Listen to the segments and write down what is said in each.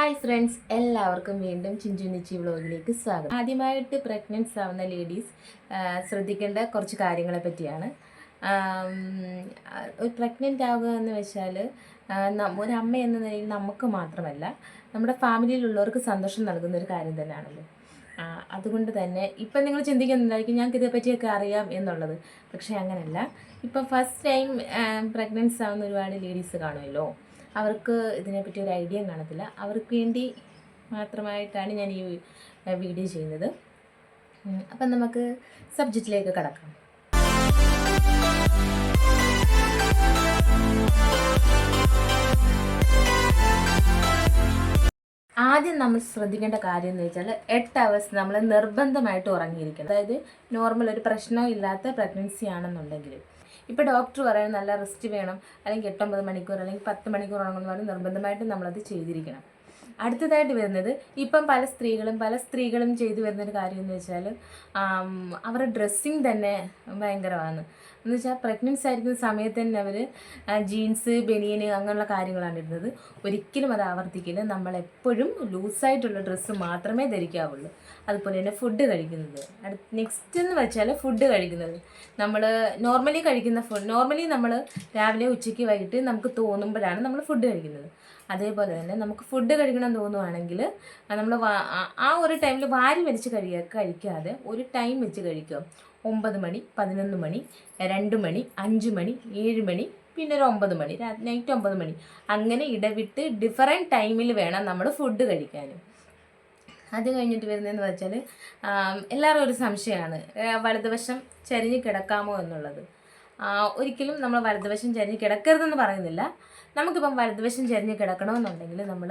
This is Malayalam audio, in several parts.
ഹായ് ഫ്രണ്ട്സ് എല്ലാവർക്കും വീണ്ടും ചിഞ്ചുനിച്ചി വ്ളോഗിലേക്ക് സ്വാഗതം. ആദ്യമായിട്ട് പ്രഗ്നൻസ് ആവുന്ന ലേഡീസ് ശ്രദ്ധിക്കേണ്ട കുറച്ച് കാര്യങ്ങളെ പറ്റിയാണ്. ഒരു പ്രഗ്നന്റ് ആവുക എന്ന് വെച്ചാൽ ഒരു അമ്മ എന്ന നിലയിൽ നമുക്ക് മാത്രമല്ല നമ്മുടെ ഫാമിലിയിലുള്ളവർക്ക് സന്തോഷം നൽകുന്ന ഒരു കാര്യം തന്നെയാണല്ലോ. അതുകൊണ്ട് തന്നെ ഇപ്പം നിങ്ങൾ ചിന്തിക്കുന്നുണ്ടായിരിക്കും ഞങ്ങൾക്ക് ഇതേപ്പറ്റിയൊക്കെ അറിയാം എന്നുള്ളത്. പക്ഷേ അങ്ങനെയല്ല ഇപ്പം ഫസ്റ്റ് ടൈം പ്രഗ്നൻസ് ആവുന്ന ഒരുപാട് ലേഡീസ് കാണുമല്ലോ. അവർക്ക് ഇതിനെപ്പറ്റി ഒരു ഐഡിയ കാണത്തില്ല. അവർക്ക് വേണ്ടി മാത്രമായിട്ടാണ് ഞാൻ ഈ വീഡിയോ ചെയ്യുന്നത്. അപ്പം നമുക്ക് സബ്ജക്റ്റിലേക്ക് കടക്കാം. ആദ്യം നമ്മൾ ശ്രദ്ധിക്കേണ്ട കാര്യം എന്ന് വെച്ചാൽ എട്ട് അവേഴ്സ് നമ്മൾ നിർബന്ധമായിട്ട് ഉറങ്ങിയിരിക്കണം. അതായത് നോർമൽ ഒരു പ്രശ്നം ഇല്ലാത്ത പ്രഗ്നൻസി ആണെന്നുണ്ടെങ്കിൽ ഇപ്പോൾ ഡോക്ടർ പറയുന്നത് നല്ല റെസ്റ്റ് വേണം. അല്ലെങ്കിൽ എട്ടൊമ്പത് മണിക്കൂർ അല്ലെങ്കിൽ പത്ത് മണിക്കൂർ ഉറങ്ങുന്ന പറഞ്ഞാൽ നിർബന്ധമായിട്ടും നമ്മളത് ചെയ്തിരിക്കണം. അടുത്തതായിട്ട് വരുന്നത് ഇപ്പം പല സ്ത്രീകളും പല സ്ത്രീകളും ചെയ്തു വരുന്നൊരു കാര്യം എന്ന് വെച്ചാൽ അവരുടെ ഡ്രസ്സിങ് തന്നെ ഭയങ്കരമാണ്. എന്ന് വെച്ചാൽ പ്രഗ്നൻസി ആയിരിക്കുന്ന സമയത്ത് തന്നെ അവർ ജീൻസ് ബനിയന് അങ്ങനെയുള്ള കാര്യങ്ങളാണ് ഇടുന്നത്. ഒരിക്കലും അത് ആവർത്തിക്കില്ല. നമ്മളെപ്പോഴും ലൂസായിട്ടുള്ള ഡ്രസ്സ് മാത്രമേ ധരിക്കാവുള്ളൂ. അതുപോലെ തന്നെ ഫുഡ് കഴിക്കുന്നത്. അടുത്ത് നെക്സ്റ്റ് എന്ന് വെച്ചാൽ ഫുഡ് കഴിക്കുന്നത്. നമ്മൾ നോർമലി കഴിക്കുന്ന ഫുഡ് നോർമലി നമ്മൾ രാവിലെ ഉച്ചയ്ക്ക് വൈകിട്ട് നമുക്ക് തോന്നുമ്പോഴാണ് നമ്മൾ ഫുഡ് കഴിക്കുന്നത്. അതേപോലെ തന്നെ നമുക്ക് ഫുഡ് കഴിക്കണം തോന്നുവാണെങ്കിൽ നമ്മൾ ആ ഒരു ടൈമിൽ വാരി വലിച്ച് കഴിയുക കഴിക്കാതെ ഒരു ടൈം വെച്ച് കഴിക്കുക. ഒമ്പത് മണി പതിനൊന്ന് മണി രണ്ട് മണി അഞ്ച് മണി ഏഴ് മണി പിന്നെ ഒരു ഒമ്പത് മണി നൈറ്റ് ഒമ്പത് മണി. അങ്ങനെ ഇടവിട്ട് ഡിഫറെന്റ് ടൈമിൽ വേണം നമ്മൾ ഫുഡ് കഴിക്കാൻ അത് കഴിഞ്ഞിട്ട് വരുന്നതെന്ന് വെച്ചാൽ എല്ലാവരും ഒരു സംശയമാണ്. വലതുവശം ചരിഞ്ഞ് കിടക്കാമോ എന്നുള്ളത്. ഒരിക്കലും നമ്മൾ വലതുവശം ചരിഞ്ഞ് കിടക്കരുതെന്ന് പറയുന്നില്ല. നമുക്കിപ്പം വലതുവശം ചരിഞ്ഞ് കിടക്കണമെന്നുണ്ടെങ്കിൽ നമ്മൾ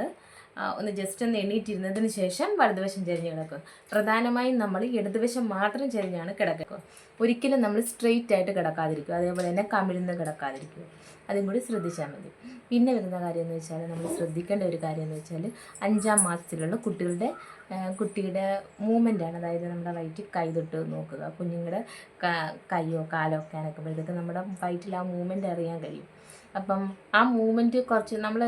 ഒന്ന് ജസ്റ്റ് ഒന്ന് എണ്ണീറ്റിരുന്നതിന് ശേഷം വലതുവശം ചരിഞ്ഞ് കിടക്കുക പ്രധാനമായും നമ്മൾ ഇടതുവശം മാത്രം ചരിഞ്ഞാണ് കിടക്കുക. ഒരിക്കലും നമ്മൾ സ്ട്രെയിറ്റ് ആയിട്ട് കിടക്കാതിരിക്കുക. അതേപോലെ തന്നെ കമിഴ്ന്ന് കിടക്കാതിരിക്കുക. അതും കൂടി ശ്രദ്ധിച്ചാൽ മതി. പിന്നെ വരുന്ന കാര്യം എന്ന് വെച്ചാൽ നമ്മൾ ശ്രദ്ധിക്കേണ്ട ഒരു കാര്യം എന്ന് വെച്ചാൽ അഞ്ചാം മാസത്തിലുള്ള കുട്ടികളുടെ കുട്ടിയുടെ കുട്ടിയുടെ മൂവ്മെന്റാണ് അതായത് നമ്മുടെ വയറ്റിൽ കൈ തൊട്ട് നോക്കുക. കുഞ്ഞുങ്ങളുടെ കൈയോ കാലോ ഒക്കെ അനക്കുമ്പോഴത്തേക്ക് നമ്മുടെ വയറ്റിൽ ആ മൂവ്മെന്റ് അറിയാൻ കഴിയും. അപ്പം ആ മൂവ്മെന്റ് കുറച്ച് നമ്മൾ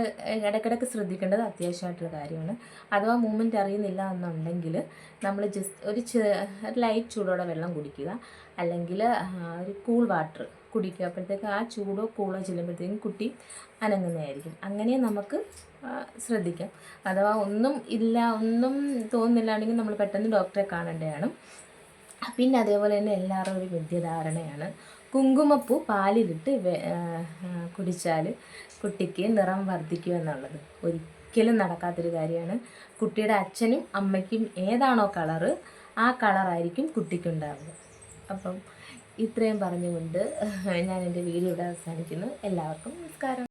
ഇടയ്ക്കിടയ്ക്ക് ശ്രദ്ധിക്കേണ്ടത് അത്യാവശ്യമായിട്ടുള്ള കാര്യമാണ്. അഥവാ മൂവ്മെന്റ് അറിയുന്നില്ല എന്നുണ്ടെങ്കിൽ നമ്മൾ ജസ്റ്റ് ഒരു ചെറു ലൈറ്റ് ചൂടോടെ വെള്ളം കുടിക്കുക. അല്ലെങ്കിൽ ഒരു കൂൾ വാട്ടർ കുടിക്കുക. അപ്പോഴത്തേക്ക് ആ ചൂടോ കൂളോ ചെല്ലുമ്പോഴത്തേക്കും കുട്ടി അനങ്ങുന്നതായിരിക്കും. അങ്ങനെ നമുക്ക് ശ്രദ്ധിക്കാം. അഥവാ ഒന്നും ഇല്ല ഒന്നും തോന്നുന്നില്ലാണെങ്കിൽ നമ്മൾ പെട്ടെന്ന് ഡോക്ടറെ കാണേണ്ടതാണ്. പിന്നെ അതേപോലെ തന്നെ എല്ലാവരും ഒരു വിദ്യധാരണയാണ്. കുങ്കുമപ്പൂ പാലിലിട്ട് കുടിച്ചാൽ കുട്ടിക്ക് നിറം വർദ്ധിക്കും എന്നുള്ളത്. ഒരിക്കലും നടക്കാത്തൊരു കാര്യമാണ്. കുട്ടിയുടെ അച്ഛനും അമ്മയ്ക്കും ഏതാണോ കളറ് ആ കളറായിരിക്കും കുട്ടിക്കുണ്ടാവുക. അപ്പം ഇത്രയും പറഞ്ഞുകൊണ്ട് ഞാൻ എന്റെ വീഡിയോ ഇവിടെ അവസാനിക്കുന്നു. എല്ലാവർക്കും നമസ്കാരം.